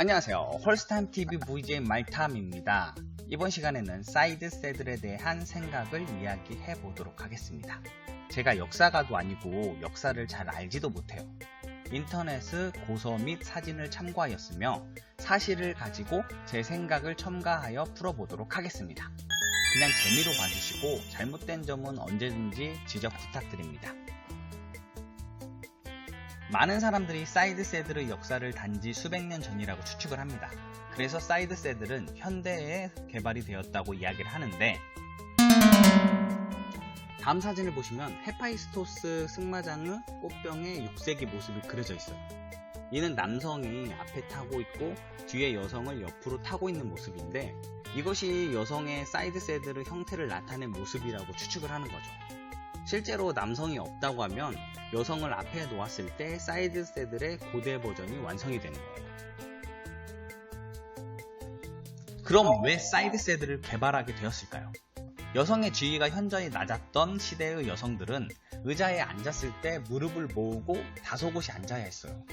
안녕하세요. 홀스타임 TV VJ 말탐입니다. 이번 시간에는 사이드 세들에 대한 생각을 이야기해 보도록 하겠습니다. 제가 역사가도 아니고 역사를 잘 알지도 못해요. 인터넷의 고서 및 사진을 참고하였으며 사실을 가지고 제 생각을 첨가하여 풀어보도록 하겠습니다. 그냥 재미로 봐주시고 잘못된 점은 언제든지 지적 부탁드립니다. 많은 사람들이 사이드 세들의 역사를 단지 수백 년 전이라고 추측을 합니다. 그래서 사이드 세들은 현대에 개발이 되었다고 이야기를 하는데 다음 사진을 보시면 헤파이스토스 승마장의 꽃병의 6세기 모습이 그려져 있어요. 이는 남성이 앞에 타고 있고 뒤에 여성을 옆으로 타고 있는 모습인데 이것이 여성의 사이드 세들의 형태를 나타낸 모습이라고 추측을 하는 거죠. 실제로 남성이 없다고 하면 여성을 앞에 놓았을 때 사이드 세들의 고대 버전이 완성이 되는 거예요. 그럼 왜 사이드 세들을 개발하게 되었을까요? 여성의 지위가 현저히 낮았던 시대의 여성들은 의자에 앉았을 때 무릎을 모으고 다소곳이 앉아야 했어요.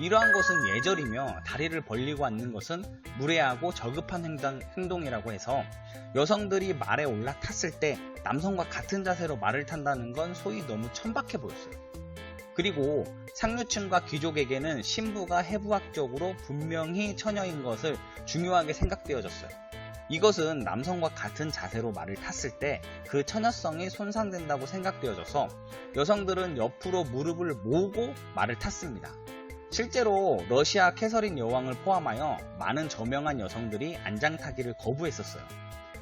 이러한 것은 예절이며 다리를 벌리고 앉는 것은 무례하고 저급한 행동, 행동 이라고 해서 여성들이 말에 올라탔을 때 남성과 같은 자세로 말을 탄다는 건 소위 너무 천박해 보였어요. 그리고 상류층과 귀족에게는 신부가 해부학적으로 분명히 처녀인 것을 중요하게 생각되어졌어요. 이것은 남성과 같은 자세로 말을 탔을 때 그 처녀성이 손상된다고 생각되어져서 여성들은 옆으로 무릎을 모으고 말을 탔습니다. 실제로 러시아 캐서린 여왕을 포함하여 많은 저명한 여성들이 안장타기를 거부했었어요.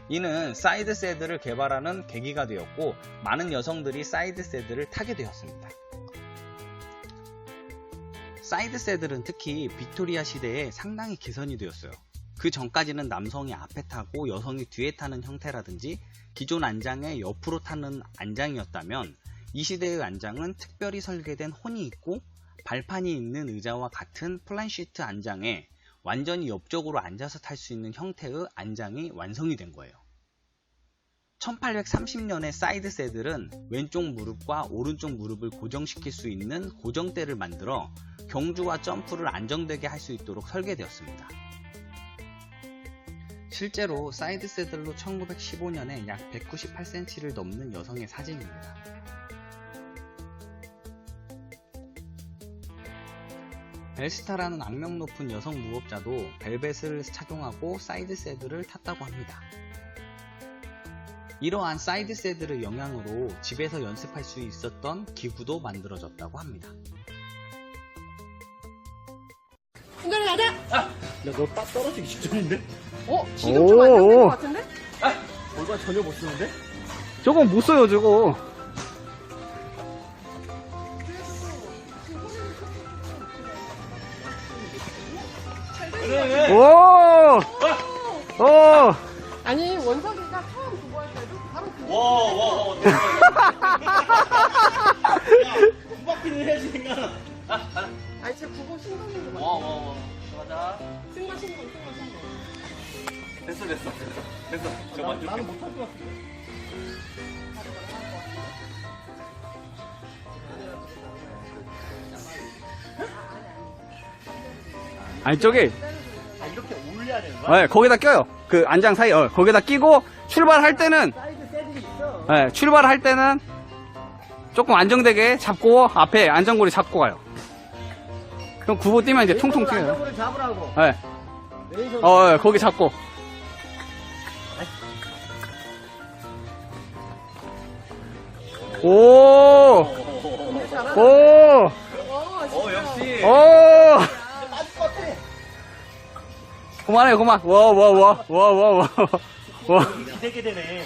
이는 사이드 세드를 개발하는 계기가 되었고 많은 여성들이 사이드 세드를 타게 되었습니다. 사이드 세들은 특히 빅토리아 시대에 상당히 개선이 되었어요. 그 전까지는 남성이 앞에 타고 여성이 뒤에 타는 형태라든지 기존 안장의 옆으로 타는 안장이었다면 이 시대의 안장은 특별히 설계된 혼이 있고 발판이 있는 의자와 같은 플랜시트 안장에 완전히 옆쪽으로 앉아서 탈 수 있는 형태의 안장이 완성이 된 거예요. 1830년에 사이드 세들은 왼쪽 무릎과 오른쪽 무릎을 고정시킬 수 있는 고정대를 만들어 경주와 점프를 안정되게 할 수 있도록 설계되었습니다. 실제로 사이드 세들로 1915년에 약 198cm를 넘는 여성의 사진입니다. 벨스타라는 악명 높은 여성 무법자도 벨벳을 착용하고 사이드 세들을 탔다고 합니다. 이러한 사이드 세들의 영향으로 집에서 연습할 수 있었던 기구도 만들어졌다고 합니다. 야, 너딱 떨어지기 직전인데? 어? 지금 좀 안 잡는 오. 것 같은데? 골반 전혀 못 쓰는데? 저거 못 써요, 저거. 오! 오! 아니, 원석이가 처음 그거 할 때도 바로 그거. 와, 와, 와, 됐어, 됐어. 됐어. 저 만족해. 나는 못할 것 같아. 아니, 저기, 아, 이렇게 올려야 되는 거야? 네, 거기다 껴요. 그 안장 사이, 어, 거기다 끼고, 출발할 때는, 사이드 세들이 있어. 네, 출발할 때는 조금 안정되게 잡고, 앞에 안전고리 잡고 가요. 그럼 구보 뛰면 이제 통통 튀어요. 안정을 잡으라고. 네. 왼손. 어, 예, 거기 잡고. 오! 오! 어, 어, 역시. 오! 맞을 것 같아. 그만해, 그만. 와, 와, 와, 와, 와, 와. 와. 기대게 되네.